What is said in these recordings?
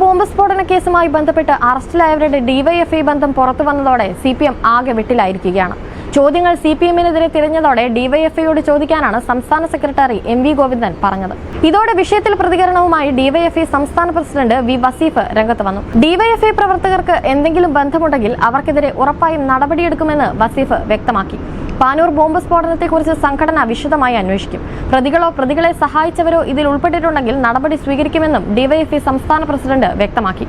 Bomb സ്ഫോടന കേസുമായി ബന്ധപ്പെട്ട് അറസ്റ്റിലായവരുടെ ഡിവൈഎഫ്ഐ ബന്ധം പുറത്തു വന്നതോടെ സി പി എം ആകെ വെട്ടിലായിരിക്കുകയാണ്. ചോദ്യങ്ങൾ സി പി എമ്മിനെതിരെ തിരിഞ്ഞതോടെ ഡിവൈഎഫ്ഐയോട് ചോദിക്കാനാണ് സംസ്ഥാന സെക്രട്ടറി എം വി ഗോവിന്ദൻ പറഞ്ഞത്. ഇതോടെ വിഷയത്തിൽ പ്രതികരണവുമായി ഡിവൈഎഫ്ഐ സംസ്ഥാന പ്രസിഡന്റ് വി വസീഫ് രംഗത്ത് വന്നു. ഡിവൈഎഫ്ഐ പ്രവർത്തകർക്ക് എന്തെങ്കിലും ബന്ധമുണ്ടെങ്കിൽ അവർക്കെതിരെ ഉറപ്പായും നടപടിയെടുക്കുമെന്ന് വസീഫ് വ്യക്തമാക്കി. പാനൂർ ബോംബ് സ്ഫോടനത്തെക്കുറിച്ച് സംഘടന വിശദമായി അന്വേഷിക്കും. പ്രതികളോ പ്രതികളെ സഹായിച്ചവരോ ഇതിൽ ഉൾപ്പെട്ടിട്ടുണ്ടെങ്കിൽ നടപടി സ്വീകരിക്കുമെന്നും ഡിവൈഎഫ്ഐ സംസ്ഥാന പ്രസിഡന്റ് വ്യക്തമാക്കി.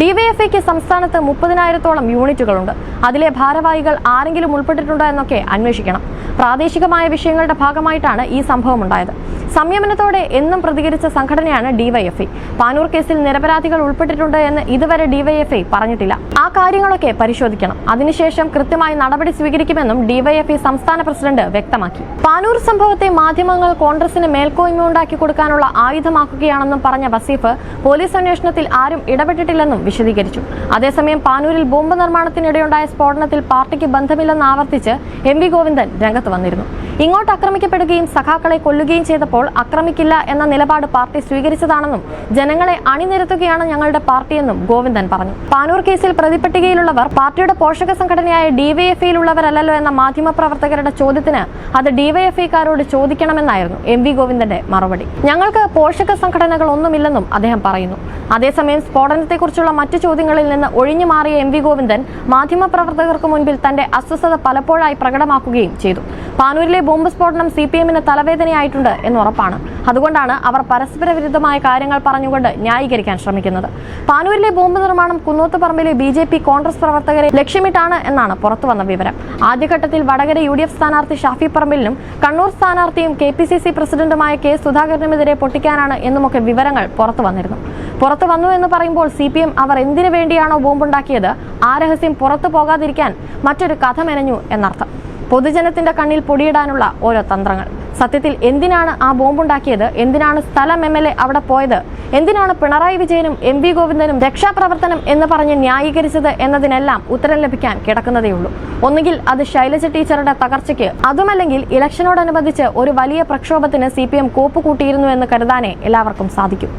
ഡിവൈഎഫ്ഐക്ക് സംസ്ഥാനത്ത് മുപ്പതിനായിരത്തോളം യൂണിറ്റുകളുണ്ട്. അതിലെ ഭാരവാഹികൾ ആരെങ്കിലും ഉൾപ്പെട്ടിട്ടുണ്ടോ എന്നൊക്കെ അന്വേഷിക്കണം. പ്രാദേശികമായ വിഷയങ്ങളുടെ ഭാഗമായിട്ടാണ് ഈ സംഭവം ഉണ്ടായത് സംയമനത്തോടെ എന്നും പ്രതികരിച്ച സംഘടനയാണ് ഡിവൈഎഫ്ഐ. പാനൂർ കേസിൽ നിരപരാധികൾ ഉൾപ്പെട്ടിട്ടുണ്ട് എന്ന് ഇതുവരെ ഡിവൈഎഫ്ഐ പറഞ്ഞിട്ടില്ല. ആ കാര്യങ്ങളൊക്കെ പരിശോധിക്കണം. അതിനുശേഷം കൃത്യമായി നടപടി സ്വീകരിക്കുമെന്നും ഡിവൈഎഫ്ഐ സംസ്ഥാന പ്രസിഡന്റ് വ്യക്തമാക്കി. പാനൂർ സംഭവത്തെ മാധ്യമങ്ങൾ കോൺഗ്രസിന് മേൽക്കോയ്മ ഉണ്ടാക്കി കൊടുക്കാനുള്ള ആയുധമാക്കുകയാണെന്നും പറഞ്ഞ വസീഫ് പോലീസ് അന്വേഷണത്തിൽ ആരും ഇടപെട്ടിട്ടില്ലെന്നും വിശദീകരിച്ചു. അതേസമയം പാനൂരിൽ ബോംബ് നിർമ്മാണത്തിനിടെയുണ്ടായ സ്ഫോടനത്തിൽ പാർട്ടിക്ക് ബന്ധമില്ലെന്ന് ആവർത്തിച്ച് എം വി ഗോവിന്ദൻ രംഗത്ത് വന്നിരുന്നു. ഇങ്ങോട്ട് ആക്രമിക്കപ്പെടുകയും സഖാക്കളെ കൊല്ലുകയും ചെയ്തപ്പോൾ ആക്രമിക്കില്ല എന്ന നിലപാട് പാർട്ടി സ്വീകരിച്ചതാണെന്നും ജനങ്ങളെ അണിനിരത്തുകയാണ് ഞങ്ങളുടെ പാർട്ടിയെന്നും ഗോവിന്ദൻ പറഞ്ഞു. പാനൂർ കേസിൽ പ്രതിപട്ടികയിലുള്ളവർ പാർട്ടിയുടെ പോഷക സംഘടനയായ ഡിവൈഎഫ്ഐയിലുള്ളവരല്ലോ എന്ന മാധ്യമപ്രവർത്തകരുടെ ചോദ്യത്തിന് അത് ഡിവൈഎഫ്ഐക്കാരോട് ചോദിക്കണമെന്നായിരുന്നു എം വി ഗോവിന്ദന്റെ മറുപടി. ഞങ്ങൾക്ക് പോഷക സംഘടനകൾ ഒന്നുമില്ലെന്നും അദ്ദേഹം പറയുന്നു. അതേസമയം സ്ഫോടനത്തെക്കുറിച്ചുള്ള മറ്റു ചോദ്യങ്ങളിൽ നിന്ന് ഒഴിഞ്ഞു മാറിയ എം വി ഗോവിന്ദൻ മാധ്യമപ്രവർത്തകർക്ക് മുൻപിൽ തന്റെ അസ്വസ്ഥത പലപ്പോഴായി പ്രകടമാക്കുകയും ചെയ്തു. പാനൂരിലെ ബോംബ് സ്ഫോടനം സി പി എമ്മിന് തലവേദനയായിട്ടുണ്ട് എന്ന് ഉറപ്പാണ്. അതുകൊണ്ടാണ് അവർ പരസ്പര വിരുദ്ധമായ കാര്യങ്ങൾ പറഞ്ഞുകൊണ്ട് ന്യായീകരിക്കാൻ ശ്രമിക്കുന്നത്. പാനൂരിലെ ബോംബ് നിർമ്മാണം കുന്നോത്തുപറമ്പിലെ ബി ജെ പി കോൺഗ്രസ് പ്രവർത്തകരെ ലക്ഷ്യമിട്ടാണ് എന്നാണ് പുറത്തുവന്ന വിവരം. ആദ്യഘട്ടത്തിൽ വടകര യു ഡി എഫ് സ്ഥാനാർത്ഥി ഷാഫി പറമ്പിലിനും കണ്ണൂർ സ്ഥാനാർത്ഥിയും കെ പി സി സി പ്രസിഡന്റുമായ കെ സുധാകരനുമെതിരെ പൊട്ടിക്കാനാണ് എന്നുമൊക്കെ വിവരങ്ങൾ പുറത്തു വന്നിരുന്നു പുറത്തു വന്നു എന്ന് പറയുമ്പോൾ സി പി എം അവർ എന്തിനു വേണ്ടിയാണോ ബോംബുണ്ടാക്കിയത്? ആ രഹസ്യം പുറത്തു പോകാതിരിക്കാൻ മറ്റൊരു കഥ മെനഞ്ഞു എന്നർത്ഥം. പൊതുജനത്തിന്റെ കണ്ണിൽ പൊടിയിടാനുള്ള ഓരോ തന്ത്രങ്ങൾ. സത്യത്തിൽ എന്തിനാണ് ആ ബോംബുണ്ടാക്കിയത്? എന്തിനാണ് സ്ഥലം എം എൽ എ അവിടെ പോയത്? എന്തിനാണ് പിണറായി വിജയനും എം വി ഗോവിന്ദനും രക്ഷാപ്രവർത്തനം എന്ന് പറഞ്ഞ് ന്യായീകരിച്ചത് എന്നതിനെല്ലാം ഉത്തരം ലഭിക്കാൻ കിടക്കുന്നതേയുള്ളൂ. ഒന്നുകിൽ അത് ശൈലജ ടീച്ചറുടെ തകർച്ചയ്ക്ക് അതുമല്ലെങ്കിൽ ഇലക്ഷനോടനുബന്ധിച്ച് ഒരു വലിയ പ്രക്ഷോഭത്തിന് സി പി എം കോപ്പ് കൂട്ടിയിരുന്നു എന്ന് കരുതാനേ എല്ലാവർക്കും സാധിക്കും.